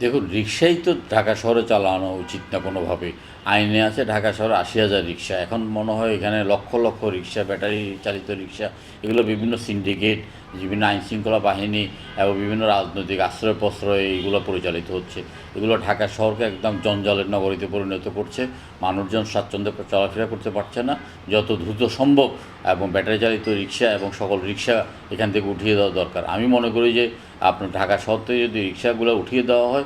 দেখুন রিক্সাই তো ঢাকা শহরে চালানো উচিত না কোনোভাবে। আইনে আছে ঢাকা শহরে আশি হাজার রিক্সা এখন মনে হয় এখানে লক্ষ লক্ষ রিক্সা ব্যাটারি চালিত রিক্সা এগুলো বিভিন্ন সিন্ডিকেট, বিভিন্ন আইন শৃঙ্খলা বাহিনী এবং বিভিন্ন রাজনৈতিক আশ্রয় প্রশ্রয় এইগুলো পরিচালিত হচ্ছে। এগুলো ঢাকা শহরকে একদম জঞ্জালের নগরীতে পরিণত করছে। মানুষজন স্বাচ্ছন্দ্যে চলাফেরা করতে পারছে না। যত দ্রুত সম্ভব এবং ব্যাটারি চালিত রিক্সা এবং সকল রিক্সা এখান থেকে উঠিয়ে দেওয়া দরকার। আমি মনে করি যে আপনার ঢাকা শহর থেকে যদি রিক্সাগুলো উঠিয়ে দেওয়া হয়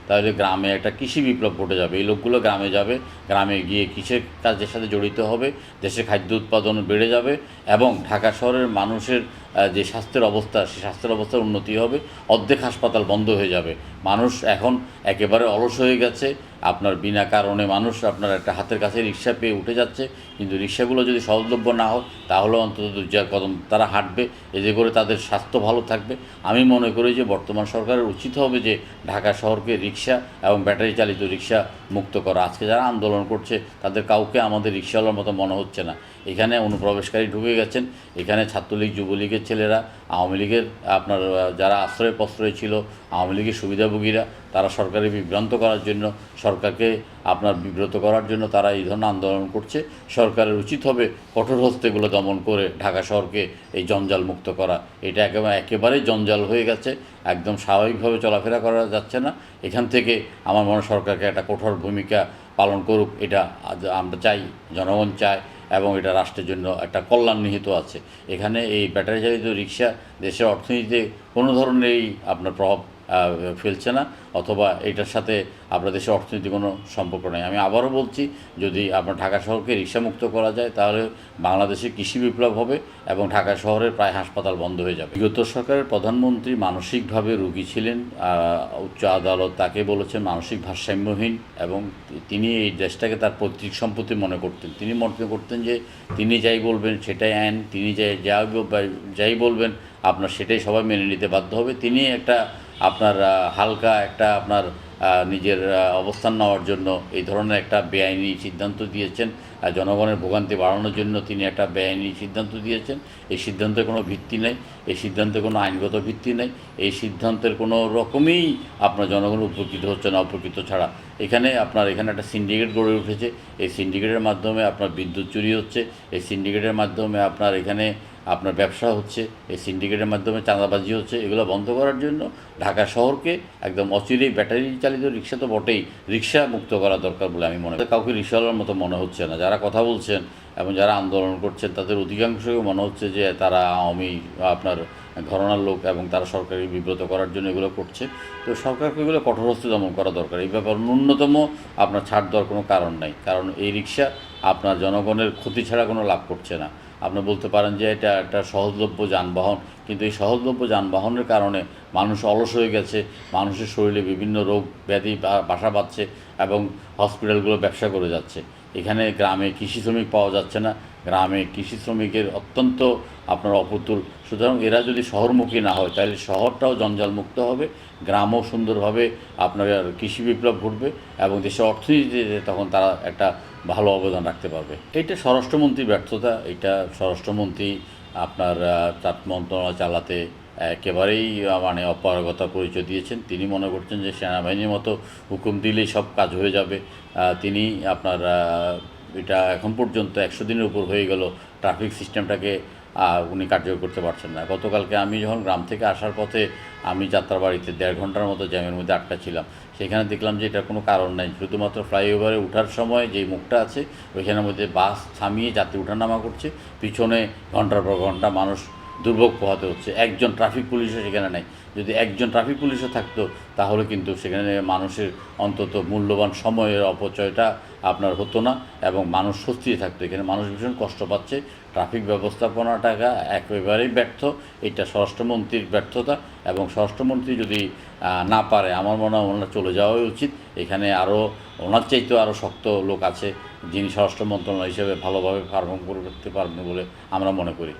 তাহলে গ্রামে একটা কৃষি বিপ্লব ঘটে যাবে। এই লোকগুলো গ্রামে যাবে, গ্রামে গিয়ে কৃষির কাজের সাথে জড়িত হবে দেশে খাদ্য উৎপাদন বেড়ে যাবে এবং ঢাকা শহরের মানুষের যে স্বাস্থ্যের অবস্থা সেই স্বাস্থ্যের অবস্থার উন্নতি হবে, অর্ধেক হাসপাতাল বন্ধ হয়ে যাবে। মানুষ এখন একেবারে অলস হয়ে গেছে, আপনার বিনা কারণে মানুষ আপনার একটা হাতের কাছে রিক্সা পেয়ে উঠে যাচ্ছে, কিন্তু রিক্সাগুলো যদি সহজলভ্য না হয়, তাহলে অন্তত দু চার কদম তারা হাঁটবে, এতে করে তাদের স্বাস্থ্য ভালো থাকবে। আমি মনে করি যে বর্তমান সরকারের উচিত হবে যে ঢাকা শহরকে রিক্সা এবং ব্যাটারি চালিত রিক্সা মুক্ত করা। আজকে যারা আন্দোলন করছে, তাদের কাউকে আমাদের রিক্সাওয়ালার মতো মনে হচ্ছে না। এখানে অনুপ্রবেশকারী ঢুকে গেছেন। এখানে ছাত্রলীগ, যুবলীগের ছেলেরা, আওয়ামী লীগের আপনার যারা আশ্রয় প্রশ্রয় ছিল, আওয়ামী লীগের সুবিধাভোগীরা তারা সরকারে বিভ্রান্ত করার জন্য, সরকারকে আপনার বিব্রত করার জন্য তারা এই ধরনের আন্দোলন করছে। সরকারের উচিত হবে কঠোর হস্তেগুলো দমন করে ঢাকা শহরকে এই জঞ্জাল মুক্ত করা। এটা একেবারে একেবারেই জঞ্জাল হয়ে গেছে। একদম স্বাভাবিকভাবে চলাফেরা করা যাচ্ছে না। এখান থেকে আমার মনে সরকারকে একটা কঠোর ভূমিকা পালন করুক। এটা আমরা চাই, জনগণ চায় এবং এটা রাষ্ট্রের জন্য একটা কল্যাণ নিহিত আছে। এখানে এই ব্যাটারি চালিত রিক্সা দেশের অর্থনীতিতে কোনো ধরনের আপনার প্রভাব ফেলছে না, অথবা এটার সাথে আপনার দেশের অর্থনীতি কোনো সম্পর্ক নেই। আমি আবারও বলছি, যদি আপনার ঢাকা শহরকে রিক্সামুক্ত করা যায়, তাহলে বাংলাদেশে কৃষি বিপ্লব হবে এবং ঢাকা শহরের প্রায় হাসপাতাল বন্ধ হয়ে যাবে। বিগত সরকারের প্রধানমন্ত্রী মানসিকভাবে রোগী ছিলেন উচ্চ আদালত তাকে বলেছেন মানসিক ভারসাম্যহীন এবং তিনি এই দেশটাকে তার পৈতৃক সম্পত্তি মনে করতেন। তিনি মনে করতেন যে তিনি যাই বলবেন সেটাই আইন, তিনি যাই যাই বলবেন, আপনার সেটাই সবাই মেনে নিতে বাধ্য হবে। তিনি একটা আপনার হালকা একটা আপনার নিজের অবস্থান নেওয়ার জন্য এই ধরনের একটা বেআইনি সিদ্ধান্ত দিয়েছেন। আর জনগণের ভোগান্তি বাড়ানোর জন্য তিনি একটা বেআইনি সিদ্ধান্ত দিয়েছেন। এই সিদ্ধান্তের কোনো ভিত্তি নেই। এই সিদ্ধান্তে কোনো আইনগত ভিত্তি নেই। এই সিদ্ধান্তের কোনো রকমই আপনার জনগণ উপকৃত হচ্ছে না উপকৃত ছাড়া। এখানে আপনার, এখানে একটা সিন্ডিকেট গড়ে উঠেছে। এই সিন্ডিকেটের মাধ্যমে আপনার বিদ্যুৎ চুরি হচ্ছে। এই সিন্ডিকেটের মাধ্যমে আপনার এখানে আপনার ব্যবসা হচ্ছে, এই সিন্ডিকেটের মাধ্যমে চাঁদাবাজি হচ্ছে, এগুলো বন্ধ করার জন্য ঢাকা শহরকে একদম অচিরেই ব্যাটারি চালিত রিক্সা তো বটেই, রিক্সা মুক্ত করা দরকার বলে আমি মনে করি। কাউকে রিক্সাওয়ালার মতো মনে হচ্ছে না। যারা কথা বলছেন এবং যারা আন্দোলন করছেন, তাদের অধিকাংশই মনে হচ্ছে যে তারা আওয়ামী, আপনার ঘরনার লোক এবং তারা সরকারকে বিব্রত করার জন্য এগুলো করছে। তো সরকারকে এগুলো কঠোরহস্তে দমন করা দরকার। এই ব্যাপার ন্যূনতম আপনার ছাড় দেওয়ার কোনো কারণ নাই। কারণ এই রিক্সা আপনার জনগণের ক্ষতি ছাড়া কোনো লাভ করছে না। আপনি বলতে পারেন যে এটা একটা সহজলভ্য যানবাহন, কিন্তু এই সহজলভ্য যানবাহনের কারণে মানুষ অলস হয়ে গেছে, মানুষের শরীরে বিভিন্ন রোগ ব্যাধি বাসা বাঁধছে এবং হসপিটালগুলো ব্যবসা করে যাচ্ছে। এখানে গ্রামে কৃষি শ্রমিক পাওয়া যাচ্ছে না, গ্রামে কৃষি শ্রমিকের অত্যন্ত আপনার অপুতুল সুতরাং এরা যদি শহরমুখী না হয়, তাহলে শহরটাও জঞ্জালমুক্ত হবে, গ্রামও সুন্দরভাবে আপনার কৃষি বিপ্লব ঘটবে এবং দেশের অর্থনীতিতে তখন তারা একটা ভালো অবদান রাখতে পারবে। এটা স্বরাষ্ট্রমন্ত্রী ব্যর্থতা এটা স্বরাষ্ট্রমন্ত্রী আপনার তাঁত তার মন্ত্রণালয় চালাতে একেবারেই মানে অপারগতা পরিচয় দিয়েছেন। তিনি মনে করছেন যে সেনাবাহিনীর মতো হুকুম দিলেই সব কাজ হয়ে যাবে। তিনি আপনার এটা এখন পর্যন্ত একশো দিনের উপর হয়ে গেল। ট্রাফিক সিস্টেমটাকে উনি কার্যকর করতে পারছেন না। গতকালকে আমি যখন গ্রাম থেকে আসার পথে আমি যাত্রাবাড়িতে দেড় ঘণ্টার মতো জ্যামের মধ্যে আটকা ছিলাম, সেখানে দেখলাম যে এটার কোনো কারণ নাই। শুধুমাত্র ফ্লাইওভারে ওঠার সময় যেই মুখটা আছে, ওইখানের মধ্যে বাস থামিয়ে যাত্রী ওঠানামা করছে। পিছনে ঘণ্টার পর ঘণ্টা মানুষ দুর্ভোগ পোহাতে হচ্ছে। একজন ট্রাফিক পুলিশও সেখানে নেই। যদি একজন ট্রাফিক পুলিশও থাকতো, তাহলে কিন্তু সেখানে মানুষের অন্তত মূল্যবান সময়ের অপচয়টা আপনার হতো না এবং মানুষ স্বস্তিতে থাকতো। এখানে মানুষ ভীষণ কষ্ট পাচ্ছে। ট্রাফিক ব্যবস্থাপনাটাকা একেবারেই ব্যর্থ। এটা স্বরাষ্ট্রমন্ত্রীর ব্যর্থতা এবং স্বরাষ্ট্রমন্ত্রী যদি না পারে, আমার মনে হয় ওনার চলে যাওয়াই উচিত। এখানে আরও ওনার চাইতেও আরও শক্ত লোক আছে, যিনি স্বরাষ্ট্র মন্ত্রণালয় হিসেবে ভালোভাবে পারফর্ম করতে পারবেন বলে আমরা মনে করি।